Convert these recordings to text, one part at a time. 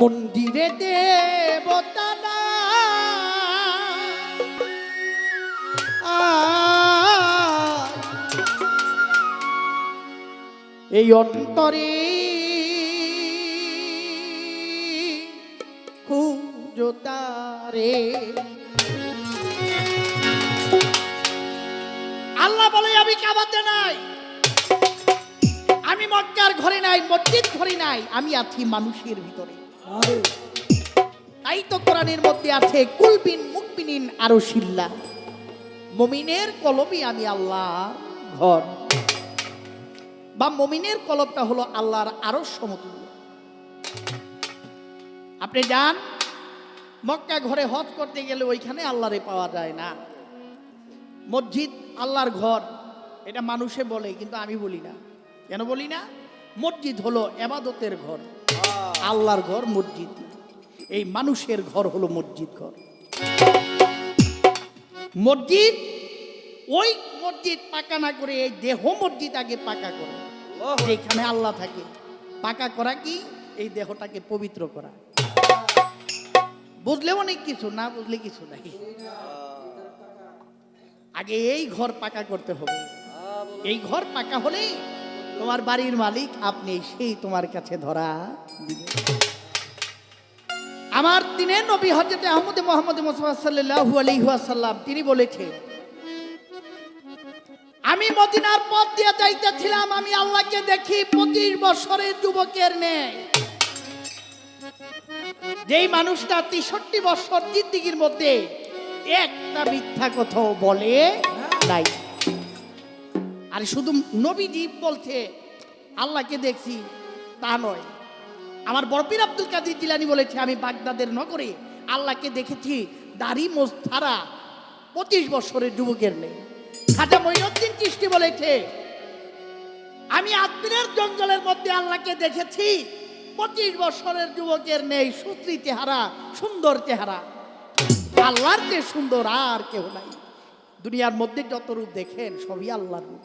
মন্দিরে দেবতা না এই অন্তরে খুঁজো তারে। আল্লাহ বলে, আমি কাবাতে নাই। আমি মক্কার ঘরে নাই, মসজিদ ঘরে নাই। আমি আছি মানুষের ভিতরে। তাই তো কোরআনের মধ্যে আছে কুলবিন মুকবিনিন আরও শিল্লা। মমিনের কলবই আমি আল্লাহর ঘর। বা মমিনের কলবটা হলো আল্লাহর আরও সমতুল্য। আপনি যান, মক্কা ঘরে হজ করতে গেলে ওইখানে আল্লাহরে পাওয়া যায় না। মসজিদ আল্লাহর ঘর, এটা মানুষে বলে, কিন্তু আমি বলি না। কেন বলি না? মসজিদ হলো এবাদতের ঘর। আল্লাহর ঘর মসজিদ। এই মানুষের ঘর হলো মসজিদ ঘর। মসজিদ ওই মসজিদ পাকা না করে এই দেহ মসজিদ আগে পাকা করে। যেখানে আল্লাহ থাকে। পাকা করা কি? এই দেহটাকে পবিত্র করা। বুঝলে অনেক কিছু না বুঝলে কিছু নাই। আগে এই ঘর পাকা করতে হবে। এই ঘর পাকা হলে তোমার বাড়ির মালিক আপনি সেই তোমার কাছে ধরা আমার দিনে নবী হজরত আহমদ মোহাম্মদ মুস্তফা সাল্লাল্লাহু আলাইহি ওয়াসাল্লাম, তিনি বলেছেন, আমি মদিনার পথ দিয়ে যাইতেছিলাম, আমি আল্লাহকে দেখি পঁচিশ বছরের যুবকের নেই যেই মানুষটা তেষট্টি বছর জিন্দিগির মধ্যে একটা মিথ্যা কথাও বলে নাই। আর শুধু নবীজি বলছে, আল্লাহকে দেখছি তা নয়। আমার বরপির আব্দুল কাদির জিলানি বলেছে, আমি বাগদাদের নগরে আল্লাহকে দেখেছি, দাড়ি মোস্তারা পঁচিশ বছরের যুবকের নেই খাজা মঈনুদ্দিন চিষ্টি বলেছে, আমি আত্মীরের জঙ্গলের মধ্যে আল্লাহকে দেখেছি, পঁচিশ বছরের যুবকের নেই সুশ্রী চেহারা, সুন্দর চেহারা। আল্লাহর যে সুন্দর আর কেউ নাই। দুনিয়ার মধ্যে যত রূপ দেখেন, সবই আল্লাহর রূপ।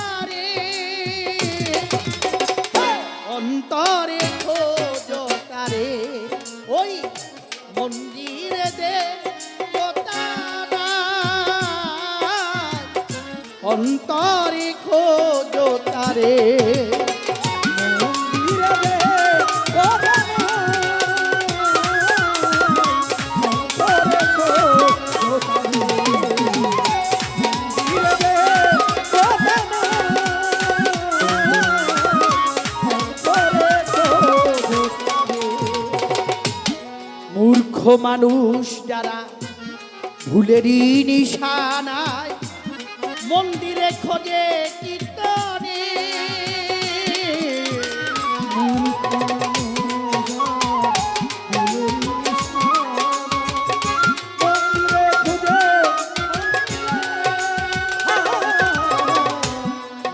অন্তরে খোঁজো তারে। ওই মন্দিরে দে অন্তরে খোঁজো মানুষ যারা ভুলেরই নিশানায় মন্দিরে খোঁজে কীর্তনে।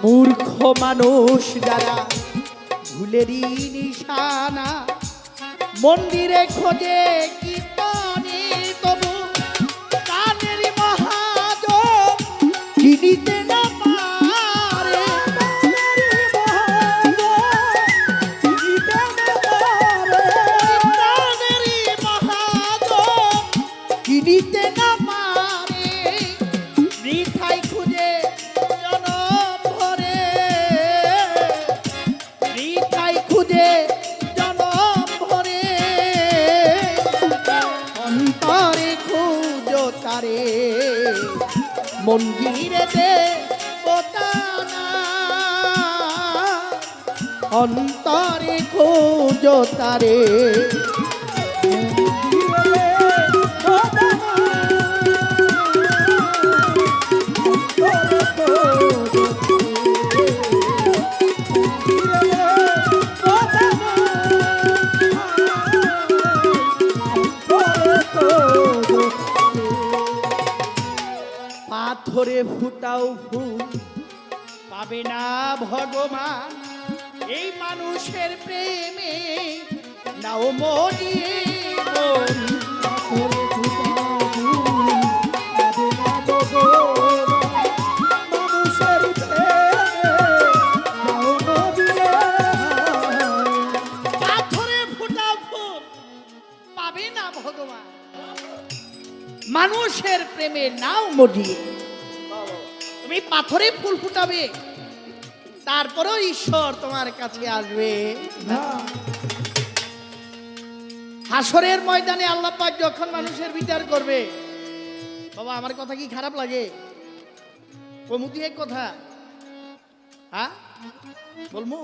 মূর্খ মানুষ যারা ভুলেরই নিশানা মন্দিরে খোঁজে কীর্তনে। খুঁজো মন্দিরেতে অন্তরে খুঁজো তারে। ভগবান এই মানুষের প্রেমে নাও মরিয়ে মানুষের প্রেমে নাও মরিয়ে তুমি পাথরে ফুল ফুটাবে। তারপরেও ঈশ্বর তোমার কাছে আসবে। হাসরের ময়দানে আল্লাহ পাক যখন মানুষের বিচার করবে বাবা আমার কথা কি খারাপ লাগে? কমুতি এক কথা। হ্যাঁ? বলমু?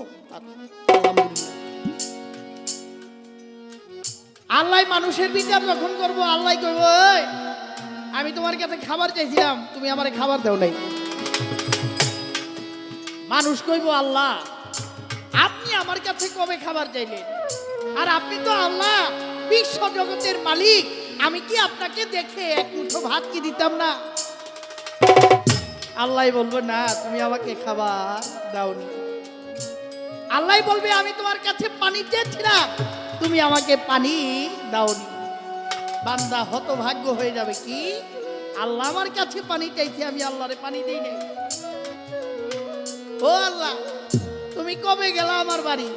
আল্লাহ মানুষের বিচার যখন করব আল্লাহ কইব "ওই, আমি তোমার কাছে খাবার চাইছিলাম তুমি আমার খাবার দাও নাই। মানুষ কইব, আল্লাহ, আপনি আমার কাছে কবে খাবার চাইলেন? আর আপনি তো আল্লাহ, বিশ্ব জগতের মালিক। আমি কি আপনাকে দেখে এক মুঠো ভাত কি দিতাম না? আল্লাহ বলব, না, তুমি আমাকে খাবার দাওনি। আল্লাহ বলবে, আমি তোমার কাছে পানি চেয়েছিলাম, তুমি আমাকে পানি দাওনি। বান্দা হতভাগ্য হয়ে যাবে কি? আল্লাহ আমার কাছে পানি চাইছে, আমি আল্লাহরে পানি দিই নাই। ও আল্লাহ তুমি কবে গেলা আমার বাড়ি?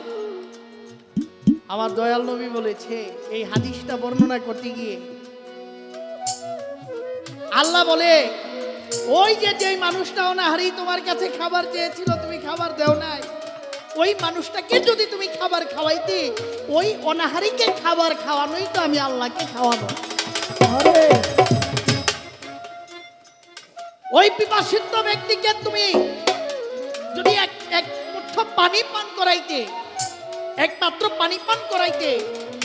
আমার দয়াল নবী বলেছে এই হাদিসটা বর্ণনা করতে গিয়ে। আল্লাহ বলে ওই যে যেই মানুষটা অনাহারি তোমার কাছে খাবার চেয়েছিল তুমি খাবার দেও নাই। ওই মানুষটাকে যদি তুমি খাবার খাওয়াইতে ওই অনাহারিকে খাবার খাওয়ানোই তো আমি আল্লাহকে খাওয়ানো আরে। ওই পিপাসিত ব্যক্তিকে তুমি পানি পান করাইতে, একমাত্র পানি পান করাইতে,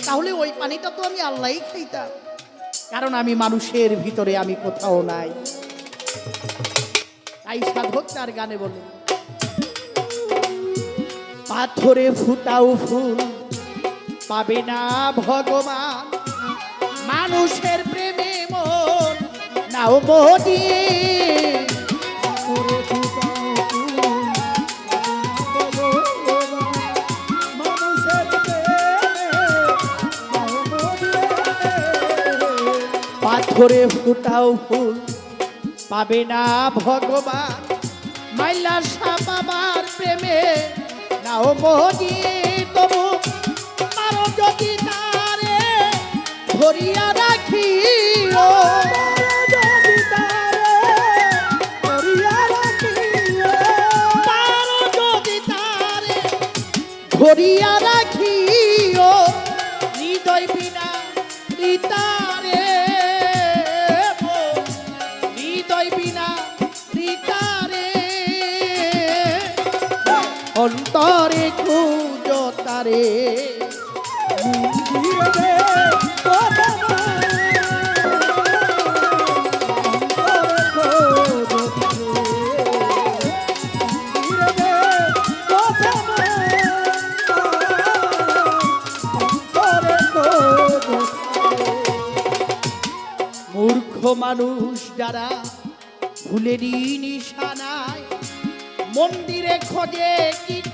তাহলে ওই পানিটা তো আমি আল্লাহই খাইতাম। কারণ আমি মানুষের ভিতরে আমি কোথাও নাই। তাই সাধক তার গানে বলে, পাথরে ফুটাও ফুল পাবে না ভগবান। মানুষের প্রেমে মন নাও মরিয়ে পাথরে ফুটাও ফুল। পাবে না ভগবান মাইলা শাহ বাবার প্রেমে। নাও মরিয়ে মূর্খ মানুষ যারা ভুলেরই নিশানায় মন্দিরে খোঁজে কীর্তনে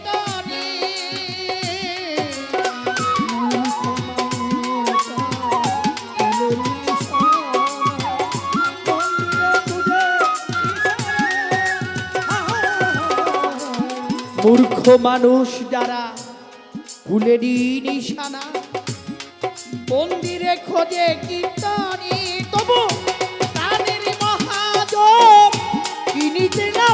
মূর্খ মানুষ যারা ভুলেরই নিশানা মন্দিরে খোঁজে কীর্তনী তবু তাদের মহাজন কিনিতে না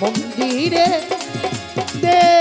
মন্দিরে দেবতা